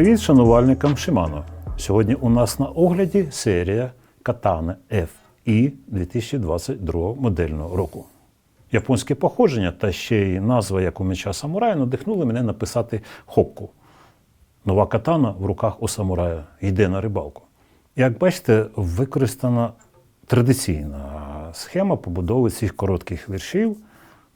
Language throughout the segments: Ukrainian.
Привіт шанувальникам Shimano. Сьогодні у нас на огляді серія Katana FI 2022 модельного року. Японське походження та ще й назва як у меча самурая надихнули мене написати хокку. Нова катана в руках у самурая йде на рибалку. Як бачите, використана традиційна схема побудови цих коротких віршів.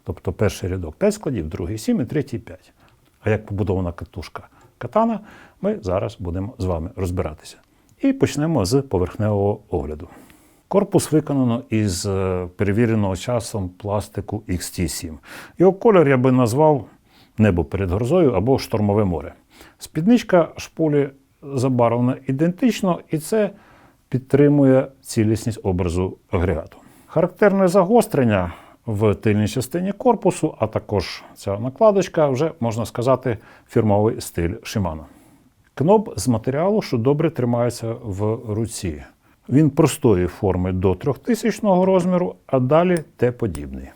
Тобто перший рядок 5 складів, другий 7 і третій 5. А як побудована катушка катана, ми зараз будемо з вами розбиратися. І почнемо з поверхневого огляду. Корпус виконано із е, перевіреного часом пластику XT7. Його колір я би назвав небо перед грозою або штормове море. Спідничка шпулі забарвлена ідентично, і це підтримує цілісність образу агрегату. Характерне загострення в тильній частині корпусу, а також ця накладочка, вже можна сказати, фірмовий стиль Shimano. Кноп з матеріалу, що добре тримається в руці. Він простої форми до 3000 розміру, а далі Т-подібний.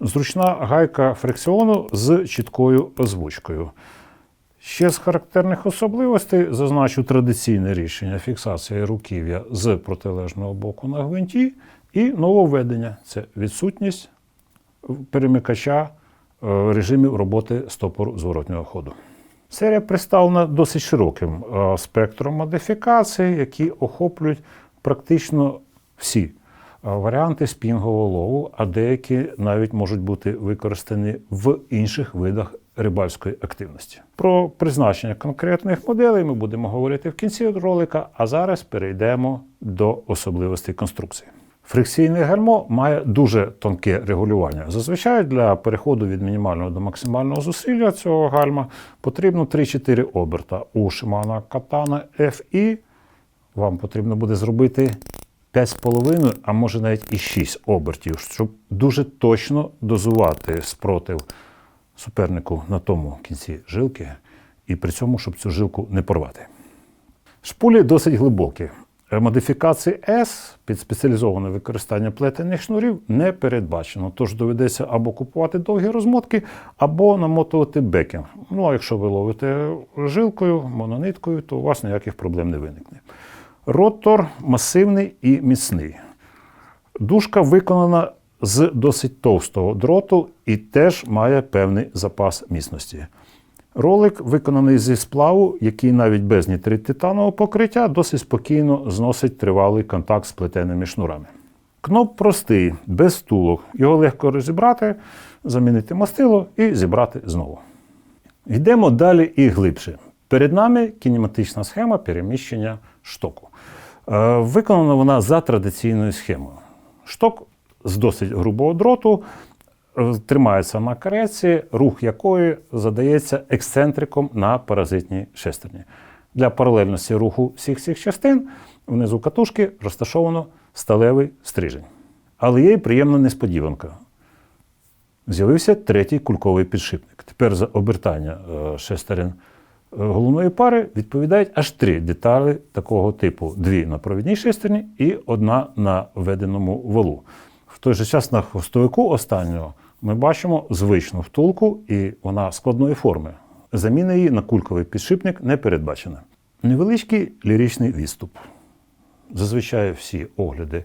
Зручна гайка фрикціону з чіткою озвучкою. Ще з характерних особливостей зазначу традиційне рішення фіксації руків'я з протилежного боку на гвинті і нововведення це відсутність перемикача е, режимів роботи стопору зворотнього ходу. Серія представлена досить широким е, спектром модифікацій, які охоплюють практично всі е, варіанти спінгового лову, а деякі навіть можуть бути використані в інших видах рибальської активності. Про призначення конкретних моделей ми будемо говорити в кінці ролика, а зараз перейдемо до особливостей конструкції. Фрикційне гальмо має дуже тонке регулювання. Зазвичай для переходу від мінімального до максимального зусилля цього гальма потрібно 3-4 оберта. У Shimano Katana FI вам потрібно буде зробити 5,5, а може навіть і 6 обертів, щоб дуже точно дозувати спротив супернику на тому кінці жилки, і при цьому, щоб цю жилку не порвати. Шпулі досить глибокі. Модифікації S під спеціалізоване використання плетених шнурів не передбачено, тож доведеться або купувати довгі розмотки, або намотувати бекінг. Ну а якщо ви ловите жилкою, монониткою, то у вас ніяких проблем не виникне. Ротор масивний і міцний. Дужка виконана з досить товстого дроту і теж має певний запас міцності. Ролик виконаний зі сплаву, який навіть без нітрит титанового покриття досить спокійно зносить тривалий контакт з плетеними шнурами. Кноп простий, без втулок. Його легко розібрати, замінити мастило і зібрати знову. Йдемо далі і глибше. Перед нами кінематична схема переміщення штоку. Е, Виконана вона за традиційною схемою. Шток з досить грубого дроту тримається на кареці, рух якої задається ексцентриком на паразитній шестерні. Для паралельності руху всіх цих частин внизу катушки розташовано сталевий стрижень. Але є й приємна несподіванка. З'явився третій кульковий підшипник. Тепер за обертання е, шестерен е, головної пари відповідають аж три деталі такого типу: дві на провідній шестерні і одна на введеному валу. В той же час на хвостовику останнього ми бачимо звичну втулку, і вона складної форми. Заміна її на кульковий підшипник не передбачена. Невеличкий ліричний відступ. Зазвичай всі огляди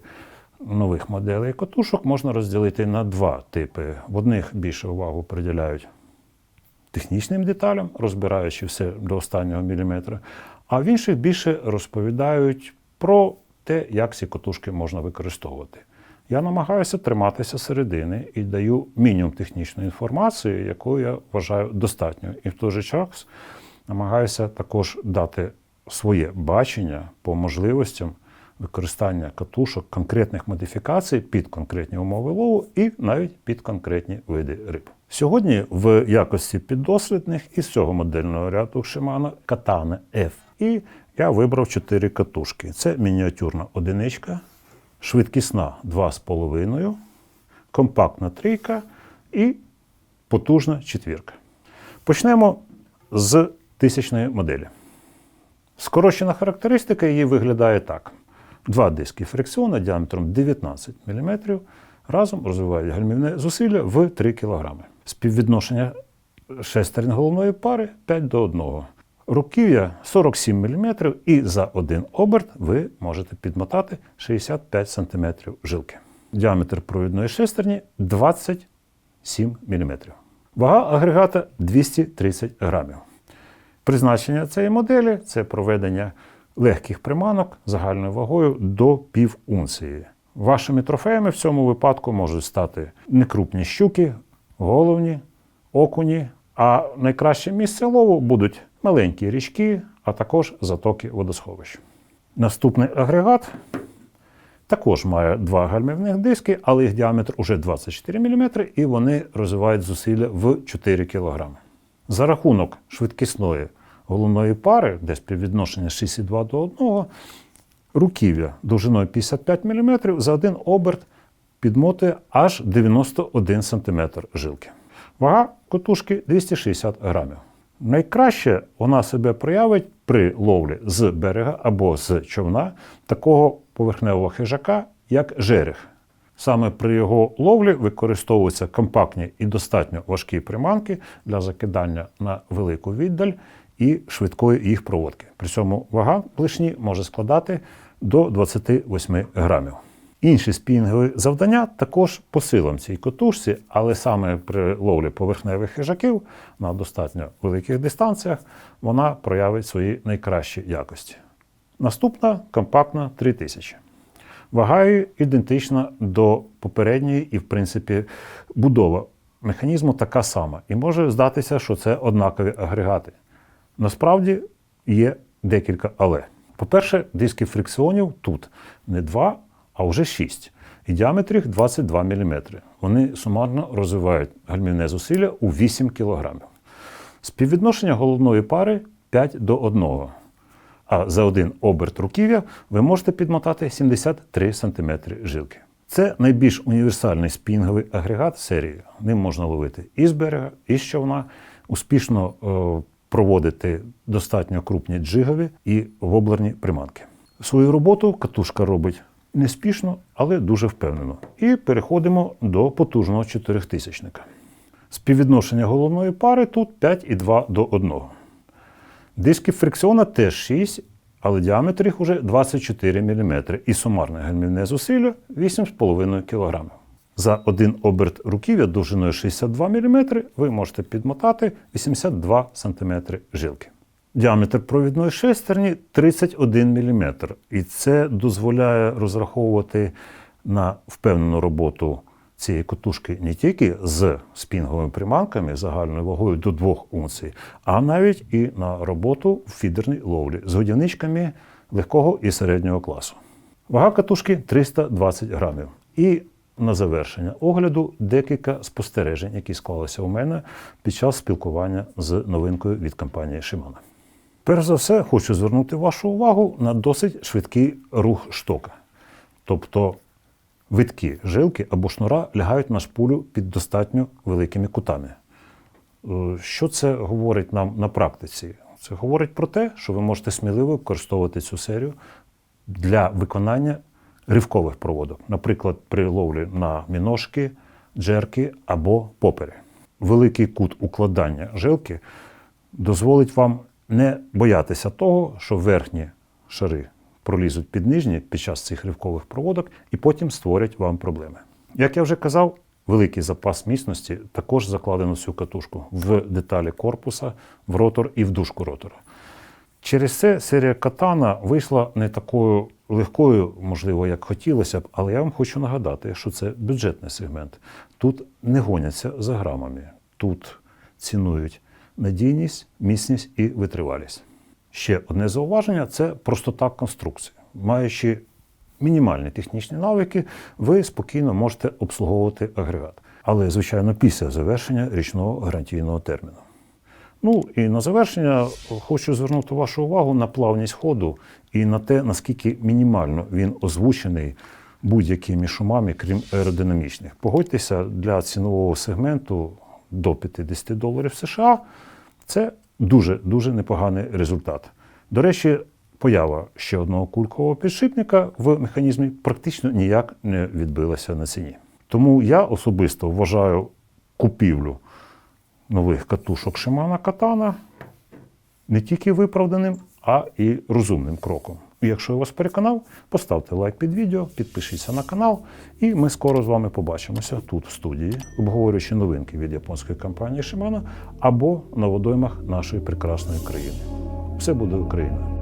нових моделей катушок можна розділити на два типи. В одних більше увагу приділяють технічним деталям, розбираючи все до останнього міліметра, а в інших більше розповідають про те, як ці катушки можна використовувати. Я намагаюся триматися середини і даю мінімум технічної інформації, яку я вважаю достатньою. І в той же час намагаюся також дати своє бачення по можливостям використання катушок конкретних модифікацій під конкретні умови лову і навіть під конкретні види риб. Сьогодні в якості піддослідних із цього модельного ряду Shimano Katana FI я вибрав 4 катушки. Це мініатюрна одиничка, швидкісна 2,5, компактна трійка і потужна четвірка. Почнемо з тисячної моделі. Скорочена характеристика її виглядає так: два диски фрикціону діаметром 19 мм разом розвивають гальмівне зусилля в 3 кг. Співвідношення шестерень головної пари 5 до 1. Руків'я 47 мм і за один оберт ви можете підмотати 65 см жилки. Діаметр провідної шестерні 27 мм. Вага агрегата 230 грамів. Призначення цієї моделі це проведення легких приманок загальною вагою до пів унції. Вашими трофеями в цьому випадку можуть стати некрупні щуки, головні, окуні, а найкраще місце лову будуть маленькі річки, а також затоки водосховищ. Наступний агрегат також має два гальмівних диски, але їх діаметр уже 24 мм і вони розвивають зусилля в 4 кг. За рахунок швидкісної головної пари, де співвідношення 6,2 до 1, руків'я довжиною 55 мм за один оберт підмотує аж 91 см жилки. Вага котушки 260 грамів. Найкраще вона себе проявить при ловлі з берега або з човна такого поверхневого хижака, як жерех. Саме при його ловлі використовуються компактні і достатньо важкі приманки для закидання на велику віддаль і швидкої їх проводки. При цьому вага плешні може складати до 28 грамів. Інші спінгові завдання також по силам цій котушці, але саме при ловлі поверхневих хижаків на достатньо великих дистанціях вона проявить свої найкращі якості. Наступна компактна 3000. Вага ідентична до попередньої, і, в принципі, будова механізму така сама. І може здатися, що це однакові агрегати. Насправді є декілька але. По-перше, диски фрикціонів тут не 2, а вже 6. І діаметр їх 22 мм. Вони сумарно розвивають гальмівне зусилля у 8 кг. Співвідношення головної пари 5 до 1. А за один оберт руків'я ви можете підмотати 73 см жилки. Це найбільш універсальний спінговий агрегат серії. Ним можна ловити і з берега, і з човна, успішно е, проводити достатньо крупні джигові і воблерні приманки. Свою роботу катушка робить неспішно, але дуже впевнено. І переходимо до потужного чотирихтисячника. Співвідношення головної пари тут 5,2 до 1. Диски фрикціона теж 6, але діаметр їх уже 24 мм і сумарне гальмівне зусилля 8,5 кг. За один оберт руків'я довжиною 62 мм ви можете підмотати 82 см жилки. Діаметр провідної шестерні 31 мм, і це дозволяє розраховувати на впевнену роботу цієї котушки не тільки з спінговими приманками загальною вагою до 2 унцій, а навіть і на роботу в фідерній ловлі з годівничками легкого і середнього класу. Вага катушки 320 грамів. І на завершення огляду декілька спостережень, які склалися у мене під час спілкування з новинкою від компанії Shimano. Перш за все, хочу звернути вашу увагу на досить швидкий рух штока. Тобто витки жилки або шнура лягають на шпулю під достатньо великими кутами. Е, Що це говорить нам на практиці? Це говорить про те, що ви можете сміливо використовувати цю серію для виконання ривкових проводок, наприклад, при ловлі на міножки, джерки або попери. Великий кут укладання жилки дозволить вам не боятися того, що верхні шари пролізуть під нижні під час цих ривкових проводок і потім створять вам проблеми. Як я вже казав, великий запас міцності також закладено в цю катушку в деталі корпуса, в ротор і в дужку ротора. Через це серія катана вийшла не такою легкою, можливо, як хотілося б, але я вам хочу нагадати, що це бюджетний сегмент. Тут не гоняться за грамами, тут цінують надійність, міцність і витривалість. Ще одне зауваження це простота конструкції. Маючи мінімальні технічні навики, ви спокійно можете обслуговувати агрегат. Але, звичайно, після завершення річного гарантійного терміну. Ну і на завершення хочу звернути вашу увагу на плавність ходу і на те, наскільки мінімально він озвучений будь-якими шумами, крім аеродинамічних. Погодьтеся, для цінового сегменту до 50 доларів США це дуже-дуже непоганий результат. До речі, поява ще одного кулькового підшипника в механізмі практично ніяк не відбилася на ціні. Тому я особисто вважаю купівлю нових катушок Shimano Katana не тільки виправданим, а і розумним кроком. Якщо я вас переконав, поставте лайк під відео, підпишіться на канал, і ми скоро з вами побачимося тут, в студії, обговорюючи новинки від японської компанії Shimano або на водоймах нашої прекрасної країни. Все буде Україна!